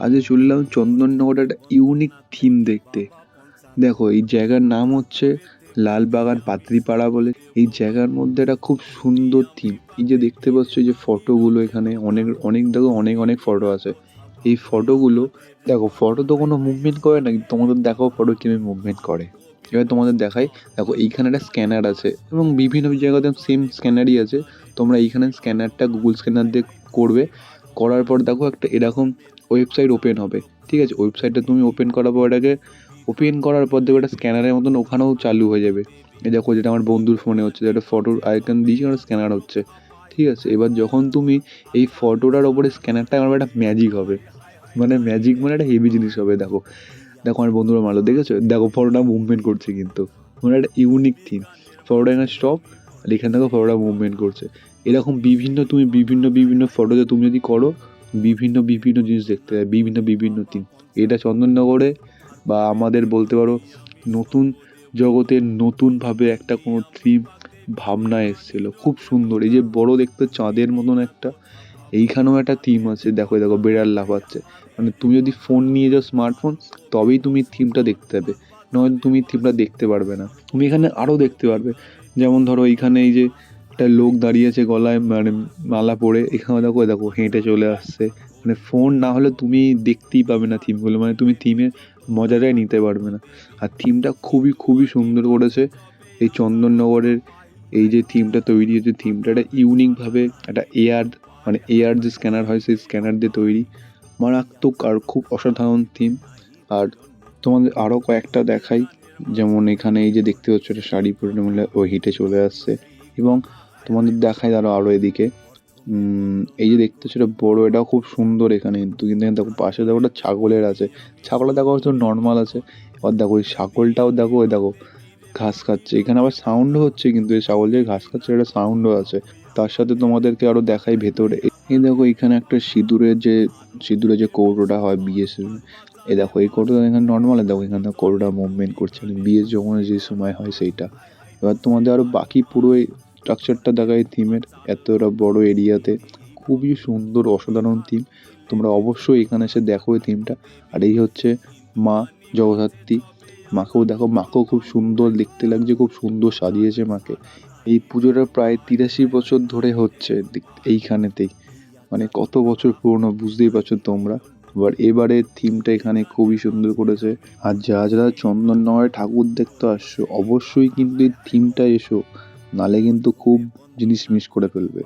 আজকে চললাম চন্দননগরের একটা ইউনিক থিম দেখতে। দেখো, এই জায়গার নাম হচ্ছে লালবাগান পাত্রীপাড়া বলে। এই জায়গার মধ্যে একটা খুব সুন্দর থিম এই যে দেখতে পাচ্ছ যে ফটোগুলো এখানে, অনেক অনেক, দেখো, অনেক অনেক ফটো আছে। এই ফটোগুলো দেখো ফটো তো কোনো মুভমেন্ট করে না তোমাদের দেখো ফটো কীভাবে মুভমেন্ট করে। এবার তোমাদের দেখাই, দেখো, এইখানে একটা স্ক্যানার আছে এবং বিভিন্ন জায়গাতে সেম স্ক্যানারই আছে। তোমরা এইখানে স্ক্যানারটা গুগল স্ক্যানার দিয়ে করবে। করার পর দেখো একটা এরকম ওয়েবসাইট ওপেন হবে। ঠিক আছে? ওয়েবসাইটটা তুমি ওপেন করার পর এটাকে ওপেন করার পর দেখো একটা স্ক্যানারের মতন ওখানেও চালু হয়ে যাবে। এই দেখো যেটা আমার বন্ধুর ফোনে হচ্ছে, যেটা ফটোর আইকন দিয়েছি, ওটা স্ক্যানার হচ্ছে। ঠিক আছে? এবার যখন তুমি এই ফটোটার ওপরে স্ক্যানারটা আমার একটা ম্যাজিক হবে। মানে ম্যাজিক মানে একটা হেভি জিনিস হবে, দেখো। দেখো আমার বন্ধুরা মারলো, দেখেছ? দেখো ফটোটা মুভমেন্ট করছে কিন্তু। মানে একটা ইউনিক থিম ফটোটা এখানে স্টপ আর এখানে দেখো ফটোটা মুভমেন্ট করছে। এরকম বিভিন্ন তুমি বিভিন্ন বিভিন্ন ফটোতে তুমি যদি করো, বিভিন্ন বিভিন্ন জিনিস দেখতে পাবে, বিভিন্ন বিভিন্ন থিম এটা চন্দননগরে বা আমাদের বলতে পারো নতুন জগতের নতুনভাবে একটা কোনো থিম ভাবনা এসেছিল। খুব সুন্দর। এই যে বড় দেখতে চাঁদের মতন একটা, এইখানেও একটা থিম আছে। দেখো দেখো, বেড়াল লাফাচ্ছে। মানে তুমি যদি ফোন নিয়ে যাও স্মার্টফোন তবেই তুমি থিমটা দেখতে পাবে। নয় তুমি থিমটা দেখতে পারবে না। তুমি এখানে আরও দেখতে পারবে। যেমন ধরো এইখানে এই যে একটা লোক দাঁড়িয়ে আছে গলায় মানে মালা পরে। এখানে দেখো দেখো, হেঁটে চলে আসছে। মানে ফোন না হলে তুমি দেখতেই পাবে না থিমগুলো মানে তুমি থিমের মজাটাই নিতে পারবে না। আর থিমটা খুবই খুবই সুন্দর করেছে। এই চন্দননগরের এই যে থিমটা তৈরি হয়েছে থিমটা একটা ইউনিকভাবে একটা এয়ার মানে এয়ার যে স্ক্যানার হয়, সেই স্ক্যানার দিয়ে তৈরি। মারাত্মক আর খুব অসাধারণ থিম আর তোমাদের আরও কয়েকটা দেখাই। যেমন এখানে এই যে দেখতে পাচ্ছ, একটা শাড়ি পরে মহিলা ও হেঁটে চলে আসছে। এবং তোমাদের দেখাই আরও আরও এদিকে। এই যে দেখতে এটা বড়, এটাও খুব সুন্দর এখানে। কিন্তু কিন্তু দেখো, পাশে দেখো একটা ছাগলের আছে। ছাগলটা দেখো হয়তো নর্মাল আছে। এবার দেখো এই ছাগলটাও দেখো, ওই দেখো, ঘাস খাচ্ছে। এখানে আবার সাউন্ডও হচ্ছে, কিন্তু এই ছাগল যে ঘাস খাচ্ছে, এটা সাউন্ডও আছে। তার সাথে তোমাদেরকে আরও দেখাই ভেতরে। এই দেখো, এখানে একটা সিঁদুরের যে সিঁদুরের যে কৌটোটা হয় বিয়ে এই দেখো, এই কৌটোটা এখানে নর্মাল দেখো, এখানে কৌটোটা মুভমেন্ট করছে। বিয়ের যখন যে সময় হয় সেইটা। এবার তোমাদের আরও বাকি পুরো স্ট্রাকচারটা দেখায় থিমের এতটা বড় এরিয়াতে খুবই সুন্দর, অসাধারণ থিম তোমরা অবশ্যই এখানে এসে দেখো এই থিমটা আর এই হচ্ছে মা জগদ্ধাত্রী। মাকেও দেখো, মাকেও খুব সুন্দর, দেখতে লাগছে, খুব সুন্দর সাজিয়েছে মাকে। এই পুজোটা প্রায় তিরাশি বছর ধরে হচ্ছে এইখানেতেই। মানে কত বছর পুরনো বুঝতেই পারছ তোমরা। এবার, এবারে থিমটা এখানে খুবই সুন্দর করেছে। আর যারা যারা চন্দননগরে ঠাকুর দেখতে আসছো, অবশ্যই কিন্তু এই থিমটা এসো। নালে কিন্তু খুব জিনিস মিস করে ফেলবে।